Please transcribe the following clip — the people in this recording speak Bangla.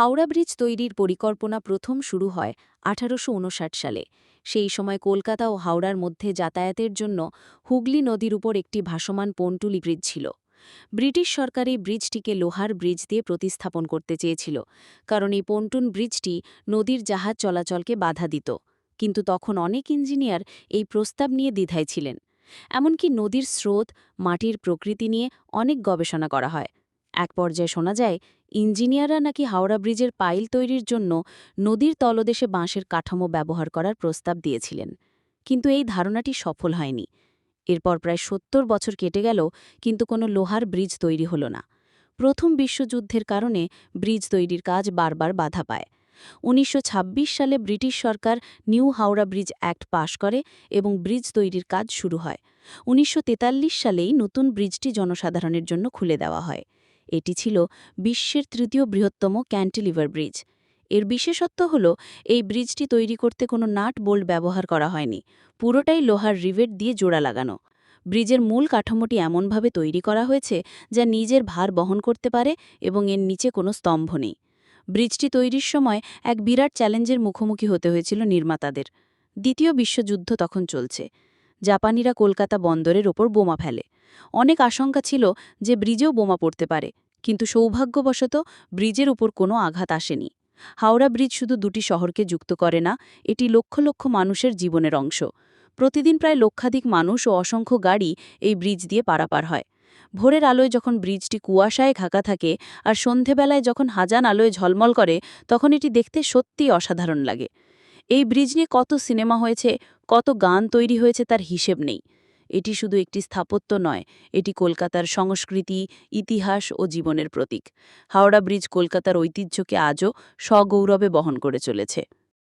হাওড়া ব্রিজ তৈরির পরিকল্পনা প্রথম শুরু হয় আঠারোশো উনষাট সালে। সেই সময় কলকাতা ও হাওড়ার মধ্যে যাতায়াতের জন্য হুগলি নদীর উপর একটি ভাসমান পন্টুলি ব্রিজ ছিল। ব্রিটিশ সরকার এই ব্রিজটিকে লোহার ব্রিজ দিয়ে প্রতিস্থাপন করতে চেয়েছিল, কারণ এই পন্টুন ব্রিজটি নদীর জাহাজ চলাচলকে বাধা দিত। কিন্তু তখন অনেক ইঞ্জিনিয়ার এই প্রস্তাব নিয়ে দ্বিধায় ছিলেন। এমনকি নদীর স্রোত, মাটির প্রকৃতি নিয়ে অনেক গবেষণা করা হয়। এক পর্যায়ে শোনা যায় ইঞ্জিনিয়াররা নাকি হাওড়া ব্রিজের পাইল তৈরির জন্য নদীর তলদেশে বাঁশের কাঠামো ব্যবহার করার প্রস্তাব দিয়েছিলেন। কিন্তু এই ধারণাটি সফল হয়নি। এরপর প্রায় সত্তর বছর কেটে গেল, কিন্তু কোনো লোহার ব্রিজ তৈরি হল না। প্রথম বিশ্বযুদ্ধের কারণে ব্রিজ তৈরির কাজ বারবার বাধা পায়। উনিশশো ছাব্বিশ সালে ব্রিটিশ সরকার new Howrah bridge act pass করে এবং ব্রিজ তৈরির কাজ শুরু হয়। উনিশশো তেতাল্লিশ সালেই নতুন ব্রিজটি জনসাধারণের জন্য খুলে দেওয়া হয়। এটি ছিল বিশ্বের তৃতীয় বৃহত্তম ক্যান্টিলিভার ব্রিজ। এর বিশেষত্ব হল, এই ব্রিজটি তৈরি করতে কোনো নাট বোল্ট ব্যবহার করা হয়নি, পুরোটাই লোহার রিভেট দিয়ে জোড়া লাগানো। ব্রিজের মূল কাঠামোটি এমনভাবে তৈরি করা হয়েছে যা নিজের ভার বহন করতে পারে এবং এর নিচে কোনো স্তম্ভ নেই। ব্রিজটি তৈরির সময় এক বিরাট চ্যালেঞ্জের মুখোমুখি হতে হয়েছিল নির্মাতাদের। দ্বিতীয় বিশ্বযুদ্ধ তখন চলছে। জাপানিরা কলকাতা বন্দরের ওপর বোমা ফেলে। অনেক আশঙ্কা ছিল যে ব্রিজেও বোমা পড়তে পারে, কিন্তু সৌভাগ্যবশত ব্রিজের উপর কোনো আঘাত আসেনি। হাওড়া ব্রিজ শুধু দুটি শহরকে যুক্ত করে না, এটি লক্ষ লক্ষ মানুষের জীবনের অংশ। প্রতিদিন প্রায় লক্ষাধিক মানুষ ও অসংখ্য গাড়ি এই ব্রিজ দিয়ে পারাপার হয়। ভোরের আলোয় যখন ব্রিজটি কুয়াশায় ঢাকা থাকে আর সন্ধেবেলায় যখন হাজান আলোয় ঝলমল করে, তখন এটি দেখতে সত্যিই অসাধারণ লাগে। এই ব্রিজ নিয়ে কত সিনেমা হয়েছে, কত গান তৈরি হয়েছে তার হিসেব নেই। এটি শুধু একটি স্থাপত্য নয়, এটি কলকাতার সংস্কৃতি, ইতিহাস ও জীবনের প্রতীক। হাওড়া ব্রিজ কলকাতার ঐতিহ্যকে আজও সগৌরবে বহন করে চলেছে।